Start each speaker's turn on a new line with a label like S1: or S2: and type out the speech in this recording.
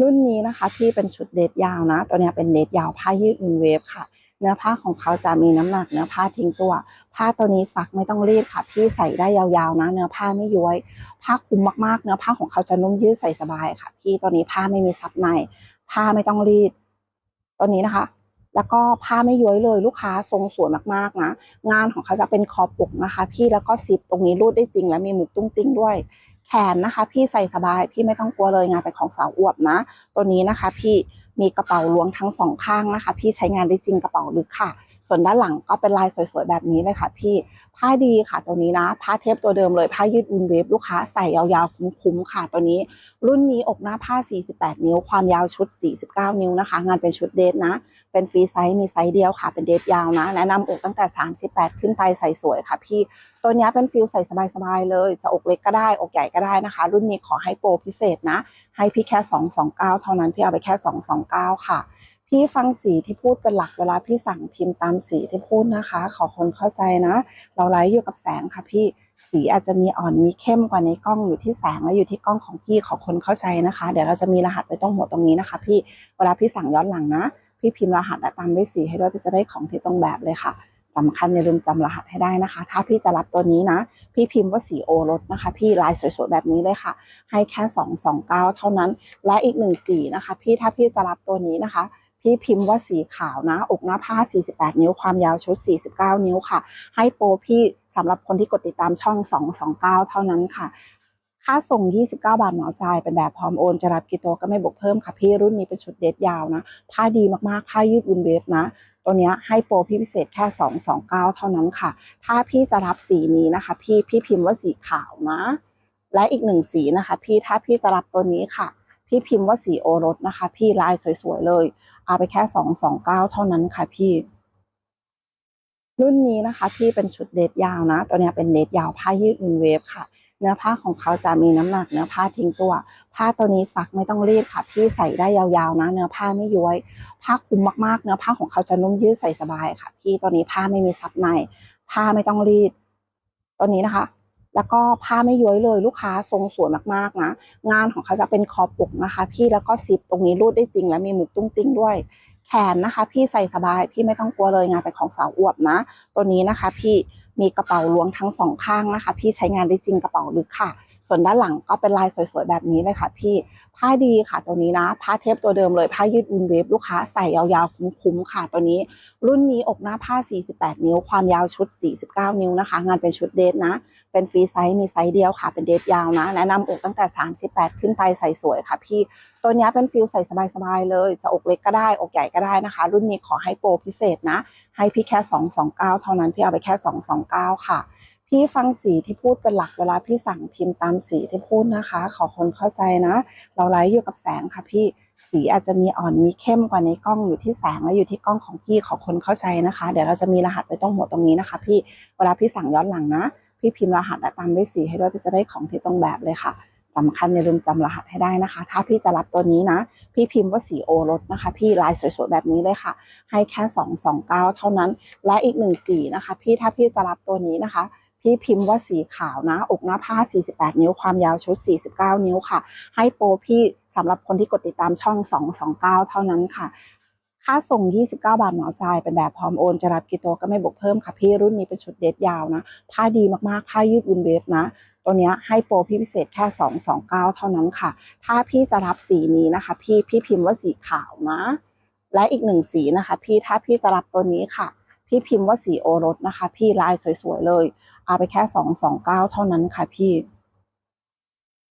S1: รุ่นนี้นะคะที่เป็นชุดเดทยาวนะ ตัวนี้เป็นเดทยาวผ้ายืดวินเวฟค่ะ เนื้อผ้าของเขาจะมีน้ำหนักเนื้อผ้าทิ้งตัว ผ้าตัวนี้ซักไม่ต้องรีดค่ะ พี่ใส่ได้ยาวๆนะ เนื้อผ้าไม่ย้วย ผ้าคลุมมากๆ เนื้อผ้าของเขาจะนุ่มยืดใส่สบายค่ะ พี่ตัวนี้ผ้าไม่มีซับใน ผ้าไม่ต้องรีด ตัวนี้นะคะ แล้วก็ผ้าไม่ย้วยเลยลูกค้าทรงสวยมากๆนะ งานของเขาจะเป็นคอปกนะคะ พี่แล้วก็ซิปตรงนี้รูดได้จริง และมีหมุกตุ้งติ้งด้วย แขนนะคะ พี่ใส่สบายพี่ไม่ต้องกลัวเลยงานเป็นของสาวอวบนะ ตัวนี้นะคะ พี่มีกระเป๋าล้วงทั้งสองข้างนะคะ พี่ใช้งานได้จริงกระเป๋าลึกค่ะ ส่วนด้านหลังก็เป็นลายสวยๆแบบนี้เลยค่ะ พี่ผ้าดีค่ะตัวนี้นะผ้าเทปตัวเดิมเลยผ้ายืดอุนเวฟลูกค้าใส่ยาวๆคุ้มๆค่ะตัวนี้ รุ่นนี้อกหน้าผ้า 48 นิ้ว ความยาวชุด 49 นิ้วนะคะ งานเป็นชุดเดทนะ เป็นฟรีไซส์มีไซส์เดียวค่ะ เป็นเดทยาวนะแนะนำอกตั้งแต่ 38 ขึ้นไปใส่สวยค่ะ พี่ตัวนี้เป็นฟิลใส่สบายๆเลย จะอกเล็กก็ได้อกใหญ่ก็ได้นะคะ รุ่นนี้ขอให้โปรพิเศษนะ ให้พี่แค่ 229 เท่านั้นพี่เอาไปแค่ 229 ค่ะ พี่ฟังสีที่พูดเป็นหลักเวลาพี่สั่งพิมพ์ตามสีที่พูดนะคะ ขอคนเข้าใจนะ เราไลฟ์อยู่กับแสงค่ะพี่สีอาจจะมีอ่อนมีเข้มกว่าในกล้องอยู่ที่แสงและอยู่ที่กล้องของพี่ขอคนเข้าใจนะคะ เดี๋ยวเราจะมีรหัสไว้ตรงหัวตรงนี้นะคะ พี่เวลาพี่สั่งย้อนหลังนะ พี่พิมพ์รหัสและตามด้วยสีให้ด้วยพี่จะได้ของที่ตรงแบบเลยค่ะสำคัญอย่าลืมจำรหัสให้ได้นะคะ ถ้าพี่จะรับตัวนี้นะ พี่พิมพ์ว่าสีโอรสนะคะ พี่ลายสวยๆแบบนี้เลยค่ะ ให้แค่229เท่านั้น และอีกหนึ่งสีนะคะ พี่ถ้าพี่จะรับตัวนี้นะคะ พี่พิมพ์ว่าสีขาวนะ อกหน้าผ้า 48 นิ้ว ความยาวชุด 49 นิ้วค่ะ ให้โปรพี่สำหรับคนที่กดติดตามช่อง 229 เท่านั้นค่ะ ค่าส่ง 29 บาทเหมาจ่าย เป็นแบบพร้อมโอน จะรับกี่ตัวก็ไม่บวกเพิ่มค่ะพี่ รุ่นนี้เป็นชุดเดทยาวนะ ผ้าดีมากๆ ผ้ายืดวินเวฟนะตัวนี้ให้โปรพี่พิเศษแค่ 229 เท่านั้นค่ะ ถ้าพี่จะรับสีนี้นะคะ พี่พี่พิมพ์ว่าสีขาวนะ และอีกหนึ่งสีนะคะ พี่ถ้าพี่จะรับตัวนี้ค่ะ พี่พิมพ์ว่าสีโอรสนะคะ พี่ลายสวยๆเลย เอาไปแค่229เก้าเท่านั้นค่ะพี่ รุ่นนี้นะคะที่เป็นชุดเดทยาวนะ ตัวนี้เป็นเดทยาวผ้ายืดวินเวฟค่ะ เนื้อผ้าของเขาจะมีน้ำหนักเนื้อผ้าทิ้งตัว ผ้าตัวนี้ซักไม่ต้องรีดค่ะ พี่ใส่ได้ยาวๆนะ เนื้อผ้าไม่ย้วย ผ้าคลุมมากๆ เนื้อผ้าของเขาจะนุ่มยืดใส่สบายค่ะ พี่ตัวนี้ผ้าไม่มีซับใน ผ้าไม่ต้องรีด ตัวนี้นะคะ แล้วก็ผ้าไม่ย้วยเลยลูกค้าทรงสวยมากๆนะ งานของเขาจะเป็นคอปกนะคะ พี่แล้วก็ซิปตรงนี้รูดได้จริง และมีหมุกตุ้งติ้งด้วย แขนนะคะ พี่ใส่สบายพี่ไม่ต้องกลัวเลยงานเป็นของสาวอวบนะ ตัวนี้นะคะพี่มีกระเป๋าล้วงทั้งสองข้างนะคะ พี่ใช้งานได้จริงกระเป๋าลึกค่ะ ส่วนด้านหลังก็เป็นลายสวยๆแบบนี้เลยค่ะ พี่ผ้าดีค่ะตัวนี้นะผ้าเทปตัวเดิมเลยผ้ายืดอุนเวฟลูกค้าใส่ยาวๆคุ้มๆค่ะตัวนี้ รุ่นนี้อกหน้าผ้า 48 นิ้ว ความยาวชุด 49 นิ้วนะคะ งานเป็นชุดเดทนะ เป็นฟรีไซส์มีไซส์เดียวค่ะ เป็นเดทยาวนะ แนะนำอกตั้งแต่ 38 ขึ้นไปใส่สวยค่ะพี่ ตัวนี้เป็นฟิลใส่สบายๆเลย จะอกเล็กก็ได้ อกใหญ่ก็ได้นะคะ รุ่นนี้ขอให้โปรพิเศษนะ ให้พี่แค่ 229 เท่านั้น พี่เอาไปแค่ 229 ค่ะ พี่ฟังสีที่พูดเป็นหลักเวลาพี่สั่งพิมพ์ตามสีที่พูดนะคะ ขอคนเข้าใจนะ เราไลฟ์อยู่กับแสงค่ะพี่สีอาจจะมีอ่อนมีเข้มกว่าในกล้องอยู่ที่แสงและอยู่ที่กล้องของพี่ขอคนเข้าใจนะคะ เดี๋ยวเราจะมีรหัสไว้ตรงหัวตรงนี้นะคะ พี่เวลาพี่สั่งย้อนหลังนะ พี่พิมพ์รหัสและตามด้วยสีให้ด้วยพี่จะได้ของที่ตรงแบบเลยค่ะสำคัญอย่าลืมจำรหัสให้ได้นะคะ ถ้าพี่จะรับตัวนี้นะ พี่พิมพ์ว่าสีโอรสนะคะ พี่ลายสวยๆแบบนี้เลยค่ะ ให้แค่229เท่านั้น และอีกหนึ่งสีนะคะ พี่ถ้าพี่จะรับตัวนี้นะคะ พี่พิมพ์ว่าสีขาวนะ อกหน้าผ้า 48 นิ้ว ความยาวชุด 49 นิ้วค่ะ ให้โปรพี่สำหรับคนที่กดติดตามช่อง 229 เท่านั้นค่ะ ค่าส่ง 29 บาทเหมาจ่ายเป็นแบบพร้อมโอน จะรับกี่ตัวก็ไม่บวกเพิ่มค่ะพี่รุ่นนี้เป็นชุดเดทยาวนะ ผ้าดีมากๆ ผ้ายืดวินเวฟนะ ตัวนี้ให้โปรพี่พิเศษแค่ 229 เท่านั้นค่ะ ถ้าพี่จะรับสีนี้นะคะ พี่พี่พิมพ์ว่าสีขาวนะ และอีกหนึ่งสีนะคะ พี่ถ้าพี่จะรับตัวนี้ค่ะ พี่พิมพ์ว่าสีโอรสนะคะ พี่ลายสวยๆเลย เอาไปแค่ 229 เท่านั้นค่ะพี่